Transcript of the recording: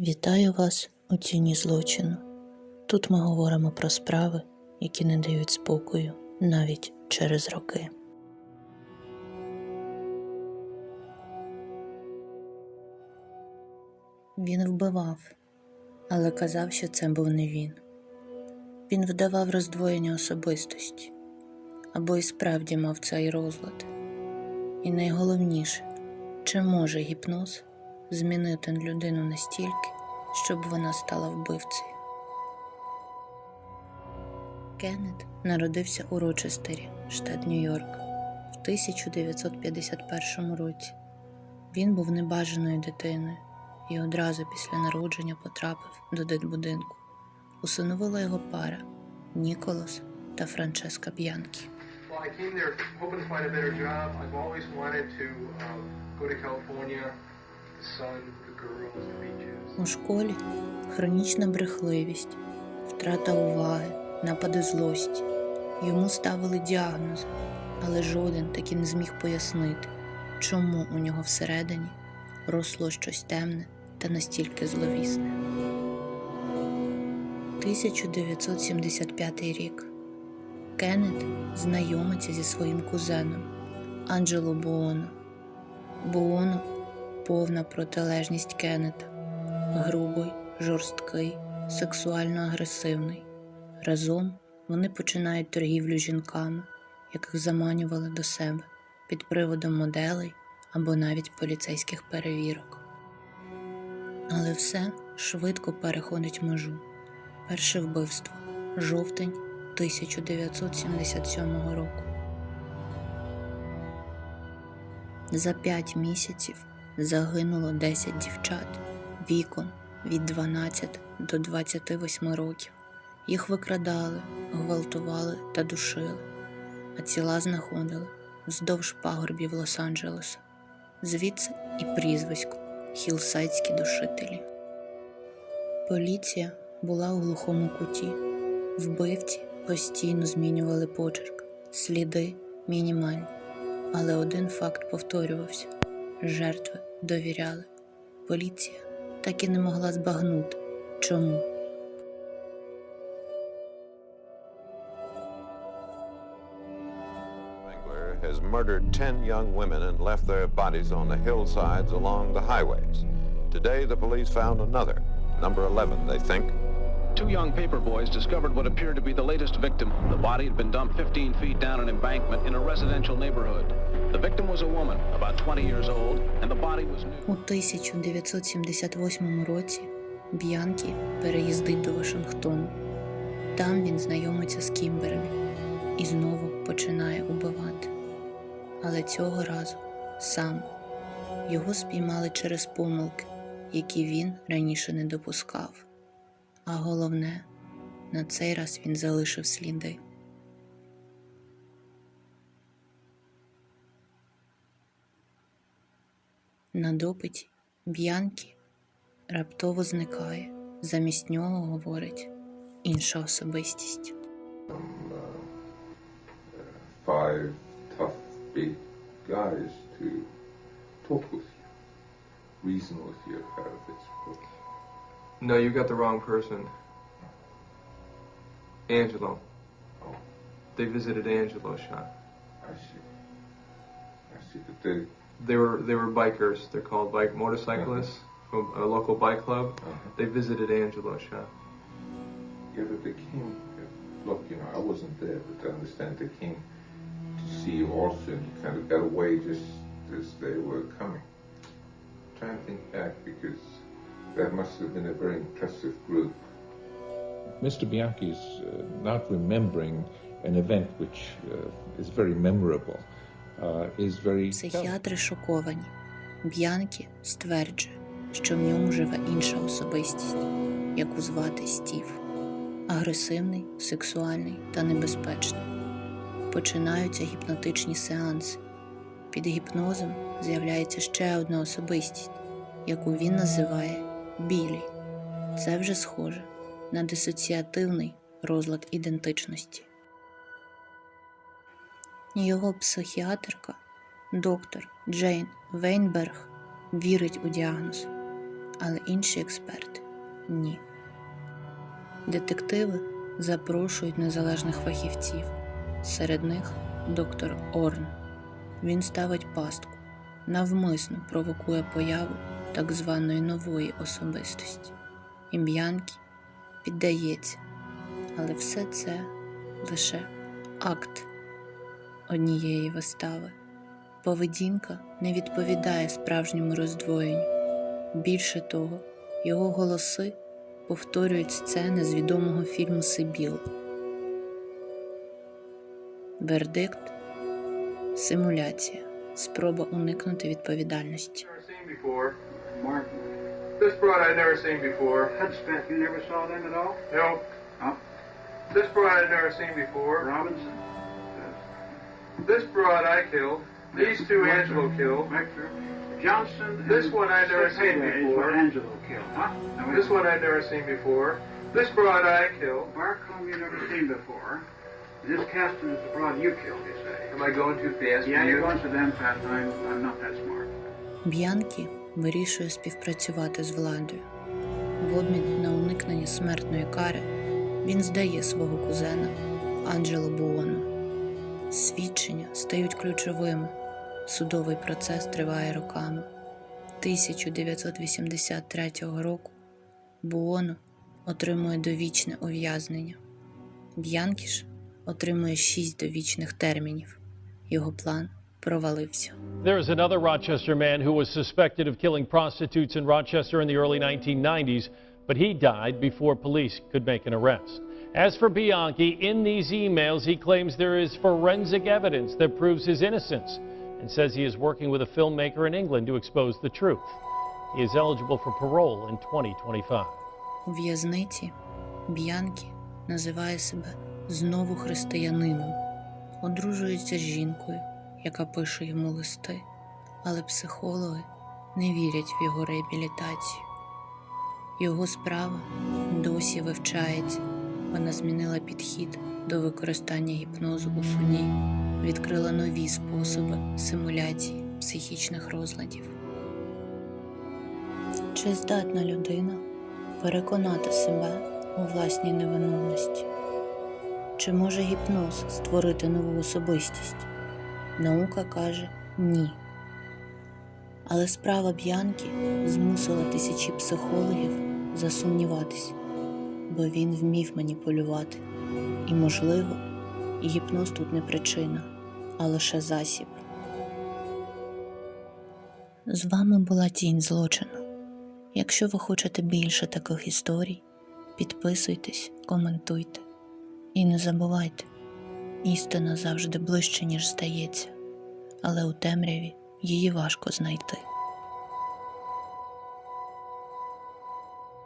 Вітаю вас у тіні злочину. Тут ми говоримо про справи, які не дають спокою навіть через роки. Він вбивав, але казав, що це був не він. Він вдавав роздвоєння особистості або і справді мав цей розлад. І найголовніше, чи може гіпноз змінити людину настільки, щоб вона стала вбивцею. Кеннет народився у Рочестері, штат Нью-Йорк, в 1951 році. Він був небажаною дитиною і одразу після народження потрапив до дитбудинку. Усиновила його пара Ніколас та Франческа Б'янкі. Well, У школі хронічна брехливість, втрата уваги, напади злості. Йому ставили діагнози, але жоден таки не зміг пояснити, чому у нього всередині росло щось темне та настільки зловісне. 1975 рік. Кеннет знайомиться зі своїм кузеном Анджело Буоно. Буоно повна протилежність Кеннета грубий, жорсткий, сексуально агресивний. Разом вони починають торгівлю жінками, яких заманювали до себе під приводом моделей або навіть поліцейських перевірок. Але все швидко переходить межу. Перше вбивство жовтень 1977 року. За п'ять місяців загинуло 10 дівчат віком від 12 до 28 років. Їх викрадали, гвалтували та душили, а тіла знаходили вздовж пагорбів Лос-Анджелеса. Звідси і прізвисько Хілсайдські душителі. Поліція була у глухому куті. Вбивці постійно змінювали почерк, сліди мінімальні. Але один факт повторювався: жертви довіряли. Поліція так і не могла збагнути. Чому? Wrangler has murdered 10 young women and left their bodies on the hillsides along the highways. Today, the police found another, number 11, they think. Two young paper boys discovered what appeared to be the latest victim. The body had been dumped 15 feet down an embankment in a residential neighborhood. The victim was a woman, about 20 years old, and the body was new. У 1978 році Б'янкі переїздить до Вашингтону. Там він знайомиться з Кімберлі і знову починає убивати. Але цього разу сам його спіймали через помилки, які він раніше не допускав. А головне, на цей раз він залишив сліди. На допиті Б'янкі раптово зникає. Замість нього говорить інша особистість. five tough, big guys to talk with you, reason with you about this book. No, you got the wrong person. Angelo. Oh, They visited Angelo's shop. I see. I see. But they, They were they were bikers. They're called bike motorcyclists from a local bike club. uh They visited Angelo's shop. yeah, but they came. Look, you know, I wasn't there, but I understand they came to see you also, and you kind of got away just as they were coming. I'm trying to think back because that must have been a very impressive group. Mr. Bianchi's uh, not remembering an event which uh, is very memorable uh. Психіатри шоковані. Б'янкі стверджує, що в ньому живе інша особистість, яку звати Стів. Агресивний, сексуальний та небезпечний. Починаються гіпнотичні сеанси. Під гіпнозом з'являється ще одна особистість, яку він називає Білі. Це вже схоже на дисоціативний розлад ідентичності. Його психіатрка, доктор Джейн Вейнберг, вірить у діагноз, Але інші експерти ні. Детективи запрошують незалежних фахівців. Серед них доктор Орн. Він ставить пастку, навмисно провокує появу так званої нової особистості. І Б'янкі піддається, але все це лише акт однієї вистави. Поведінка не відповідає справжньому роздвоєнню. Більше того, його голоси повторюють сцени з відомого фільму Сибіл. Вердикт симуляція, спроба уникнути відповідальності. This broad I'd never seen before. Hudspeth, you never saw them at all? No. Oh, This broad I'd never seen before. Robinson? This broad I killed. These two Angelo killed. Victor? Johnson? This one I'd never seen before. Angelo killed, huh? Wait This one I'd never seen before. This broad I killed. Barcombe you never seen before. This Caston is the broad you killed, you say? Am I going too fast Yeah, you're you? going so damn fast, I'm, I'm not that smart. Б'янкі вирішує співпрацювати з владою. В обмін на уникнення смертної кари він здає свого кузена Анджело Буоно. Свідчення стають ключовими. Судовий процес триває роками. 1983 року Буоно отримує довічне ув'язнення. Б'янкі ж отримує шість довічних термінів. Його план провалився. There is another Rochester man who was suspected of killing prostitutes in Rochester in the early 1990s, but he died before police could make an arrest. As for Bianchi, in these emails, he claims there is forensic evidence that proves his innocence and says he is working with a filmmaker in England to expose the truth. He is eligible for parole in 2025. У в'язниці Б'янкі називає себе знову християнином, одружується з жінкою, яка пише йому листи, але психологи не вірять в його реабілітацію. Його справа досі вивчається. Вона змінила підхід до використання гіпнозу у суді, відкрила нові способи симуляції психічних розладів. Чи здатна людина переконати себе у власній невинувності? Чи може гіпноз створити нову особистість? Наука каже ні. Але справа Б'янкі змусила тисячі психологів засумніватись, бо він вмів маніпулювати. І, можливо, гіпноз тут не причина, а лише засіб. З вами була тінь злочину. Якщо ви хочете більше таких історій, підписуйтесь, коментуйте. І не забувайте, істина завжди ближче, ніж здається, але у темряві її важко знайти.